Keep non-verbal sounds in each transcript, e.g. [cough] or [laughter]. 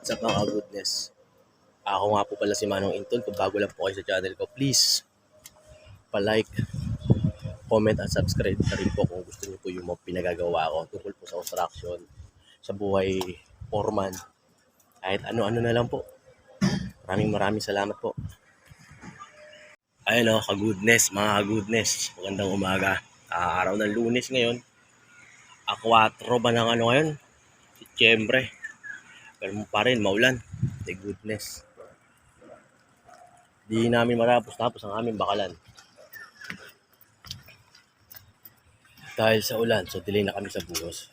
What's up mga goodness? Ako nga po pala si Manong Intol. Kung bago lang po kayo sa channel ko, please pa-like, comment at subscribe na rin po kung gusto niyo po yung mga pinagagawa ko tungkol po sa construction, sa buhay foreman, kahit ano-ano na lang po. Maraming maraming salamat po. Ayun o, ka-goodness, mga goodness. Magandang umaga. Ah, araw ng lunes ngayon. A 4 ba ng ano ngayon? Siyempre. Pero pa rin, maulan. Thank goodness. Di namin marapos tapos ang aming bakalan. Dahil sa ulan, so delay na kami sa buhos.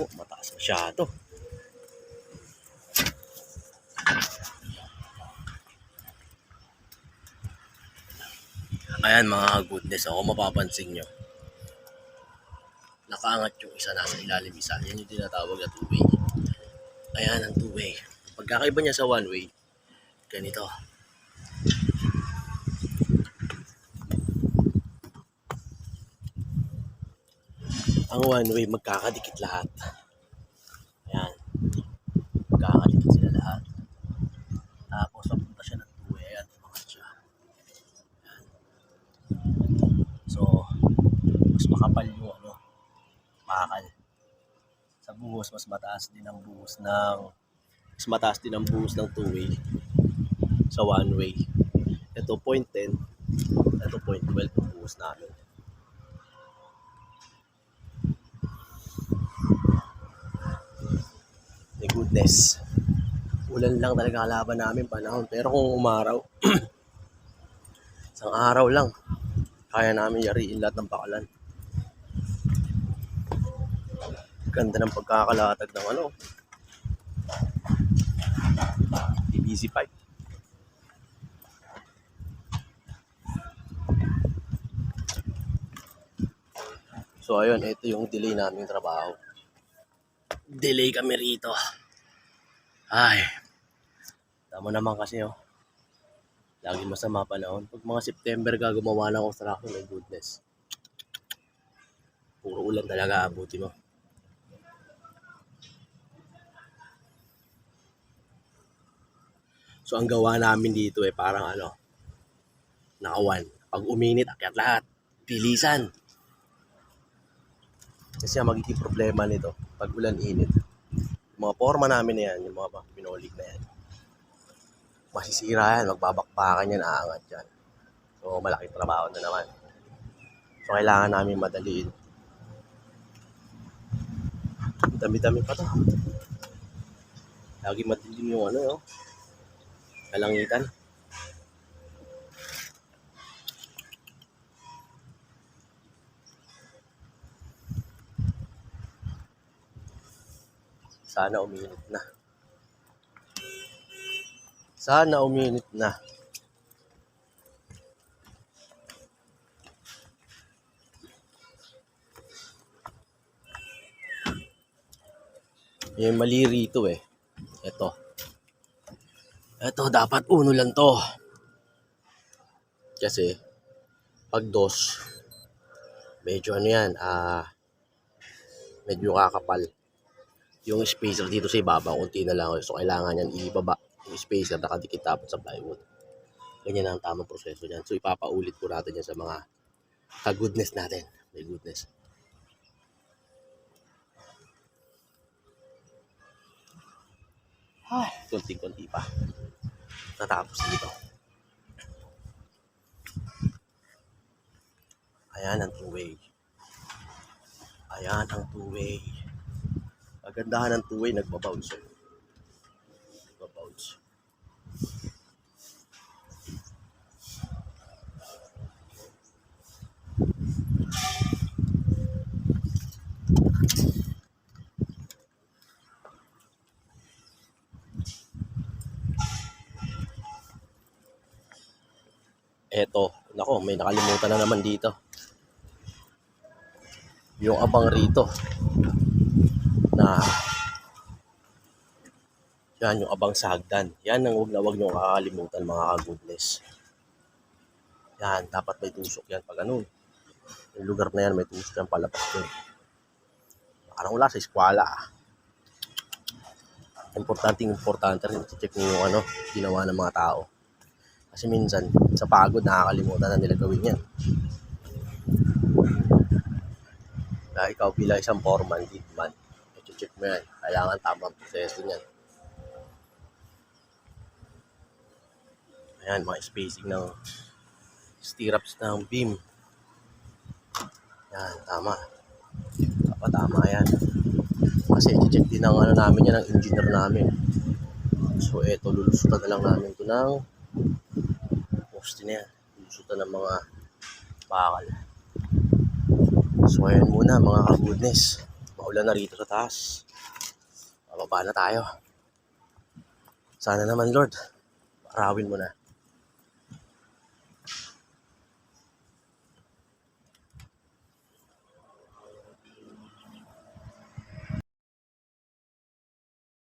Oh, mataas masyado. Ayan mga goodness, ako mapapansin nyo. Nakaangat yung isa nasa ilalim isa. Yan yung tinatawag na two-way. Ayan ang two-way. Pagkakaiba niya sa one-way, ganito. Ang one-way, magkakadikit lahat. Ayan. Magkakadikit sila lahat. Tapos, papunta siya ng two-way. Ayan, umangat siya. So, mas makapal yung ano, bakal. Sa buhos, mas mataas din ang buhos ng mas mataas din ang buhos ng two-way sa one-way. Ito, point 10. Ito, point 12 ang buhos namin. My goodness. Ulan lang talaga kalaban namin panahon. Pero kung umaraw, [clears throat] isang araw lang, kaya namin yariin lahat ng bakalan. Ganda ng pagkakalatag ng ano. PVC pipe. So ayun, ito yung delay naming trabaho. Delay kami rito. Ay. Tama naman kasi oh. Lagi masama panahon. Pag mga September ka gumawa ng construction, my goodness. Puro ulan talaga abuti mo. So ang gawa namin dito eh parang ano, nakawan. Pag uminit, akyat lahat. Bilisan. Kasi ang magiging problema nito, pag ulan init, yung mga forma namin na yan, yung mga pinolig na yan, masisira yan, magbabakbakan yan, aangat yan. So, malaking trabaho na naman. So, kailangan namin madaliin. Dami-dami pa to. Lagi madilim yung ano, no? Kalangitan. Sana uminit na. Sana uminit na. Yung mali rito eh. Ito. Dapat uno lang to. Kasi, pag dos, medyo ano yan, ah, medyo kakapal. Yung spacer dito sa ibaba, unti na lang. So, kailangan yan ibaba. Yung spacer nakadikit tapos sa plywood. Ganyan ang tamang proseso niyan. So, ipapaulit ko natin yan sa mga ka-goodness natin. May goodness. Ay, konti-konti pa. Natapos dito. Ayan ang two-way. Ayan ang two-way. Kagandahan ng two-way. Nagbabounce. Eto, nako, may nakalimutan na naman dito. Yung abang rito na yan yung abang sagdan. Yan ang huwag na huwag nyo kakalimutan mga ka-goodness. Yan, dapat may tusok yan pag ano. Yung lugar na yan may tusok yan palapas doon. Parang wala sa eskwela ah. Importante, importante rin check niyo yung ano, ginawa ng mga tao. Kasi minsan, sa pagod, nakakalimutan na nila gawin yan. Kaya ikaw bilang isang foreman, leadman, check mo yan. Kailangan tamang proseso niyan. Ayan, mga spacing ng stirrups ng beam. Yan, tama. Dapat tama yan. Kasi check din ng ano namin yan, ng engineer namin. So, eto, lulusutan na lang namin ito ng poste na yan. Ng mga bakal. So, ayan muna mga ka-goodness. Maulan na rito sa taas. Bababa na tayo. Sana naman, Lord, parawin mo na.